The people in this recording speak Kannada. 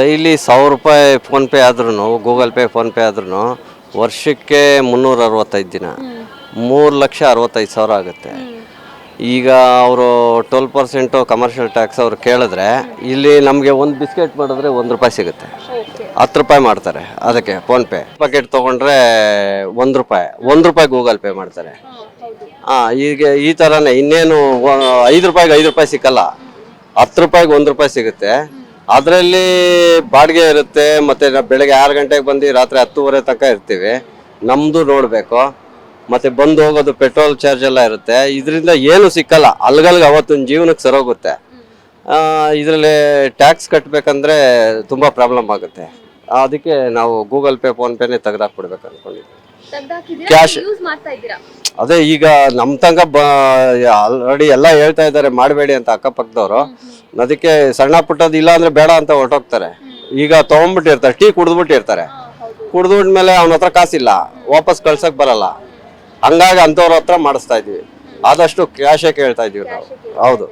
ಡೈಲಿ ಸಾವಿರ ರೂಪಾಯಿ ಫೋನ್ಪೇ ಆದ್ರೂ ಗೂಗಲ್ ಪೇ ಫೋನ್ಪೇ ಆದ್ರೂ ವರ್ಷಕ್ಕೆ ಮುನ್ನೂರ ಅರವತ್ತೈದು ದಿನ. ಮೂರು ಲಕ್ಷ ಅರವತ್ತೈದು ಸಾವಿರ ಆಗುತ್ತೆ. ಈಗ ಅವರು ಟ್ವೆಲ್ ಪರ್ಸೆಂಟು ಕಮರ್ಷಿಯಲ್ ಟ್ಯಾಕ್ಸ್ ಅವ್ರು ಕೇಳಿದ್ರೆ ಇಲ್ಲಿ ನಮಗೆ ಒಂದು ಬಿಸ್ಕೆಟ್ ಮಾಡಿದ್ರೆ ಒಂದು ರೂಪಾಯಿ ಸಿಗುತ್ತೆ. ಹತ್ತು ರೂಪಾಯಿ ಮಾಡ್ತಾರೆ ಅದಕ್ಕೆ ಫೋನ್ಪೇ ಪ್ಯಾಕೆಟ್ ತೊಗೊಂಡ್ರೆ ಒಂದು ರೂಪಾಯಿ ಒಂದು ರೂಪಾಯಿ ಗೂಗಲ್ ಪೇ ಮಾಡ್ತಾರೆ. ಹಾಂ ಈಗ ಈ ಥರನೇ ಇನ್ನೇನು ಐದು ರೂಪಾಯಿಗೆ ಐದು ರೂಪಾಯಿ ಸಿಕ್ಕಲ್ಲ. ಹತ್ತು ರೂಪಾಯಿಗೆ ಒಂದು ರೂಪಾಯಿ ಸಿಗುತ್ತೆ. ಅದರಲ್ಲಿ ಬಾಡಿಗೆ ಇರುತ್ತೆ ಮತ್ತೆ ನಾವು ಬೆಳಗ್ಗೆ ಆರು ಗಂಟೆಗೆ ಬಂದು ರಾತ್ರಿ ಹತ್ತುವರೆ ತನಕ ಇರ್ತೀವಿ. ನಮ್ಮದು ನೋಡಬೇಕು. ಮತ್ತೆ ಬಂದು ಹೋಗೋದು ಪೆಟ್ರೋಲ್ ಚಾರ್ಜ್ ಎಲ್ಲ ಇರುತ್ತೆ. ಇದರಿಂದ ಏನು ಸಿಕ್ಕಲ್ಲ. ಅಲ್ಗಲ್ಗೆ ಅವತ್ತೊಂದು ಜೀವನಕ್ಕೆ ಸರೋಗುತ್ತೆ. ಇದರಲ್ಲಿ ಟ್ಯಾಕ್ಸ್ ಕಟ್ಟಬೇಕಂದ್ರೆ ತುಂಬ ಪ್ರಾಬ್ಲಮ್ ಆಗುತ್ತೆ. ಅದಕ್ಕೆ ನಾವು ಗೂಗಲ್ ಪೇ ಫೋನ್ಪೇನೇ ತೆಗೆದಾಕ್ಬಿಡ್ಬೇಕು ಅಂದ್ಕೊಂಡಿದ್ವಿ Cash. ಅದೇ ಈಗ ನಮ್ಮ ಬ ಆಲ್ರೆಡಿ ಎಲ್ಲ ಹೇಳ್ತಾ ಇದ್ದಾರೆ, ಮಾಡಬೇಡಿ ಅಂತ ಅಕ್ಕಪಕ್ಕದವರು. ಅದಕ್ಕೆ ಸಣ್ಣ ಪುಟ್ಟದ್ದು ಇಲ್ಲ ಅಂದ್ರೆ ಬೇಡ ಅಂತ ಹೊರಟೋಗ್ತಾರೆ. ಈಗ ತೊಗೊಂಡ್ಬಿಟ್ಟಿರ್ತಾರೆ ಟೀ ಕುಡಿದ್ಬಿಟ್ಟಿರ್ತಾರೆ. ಕುಡಿದ್ಬಿಟ್ಮೇಲೆ ಅವನ ಹತ್ರ ಕಾಸಿಲ್ಲ, ವಾಪಸ್ ಕಳ್ಸಕ್ ಬರಲ್ಲ. ಹಂಗಾಗಿ ಅಂಥವ್ರ ಹತ್ರ ಮಾಡಿಸ್ತಾ ಇದೀವಿ. ಆದಷ್ಟು ಕ್ಯಾಶೇ ಕೇಳ್ತಾ ಇದೀವಿ ನಾವು. ಹೌದು.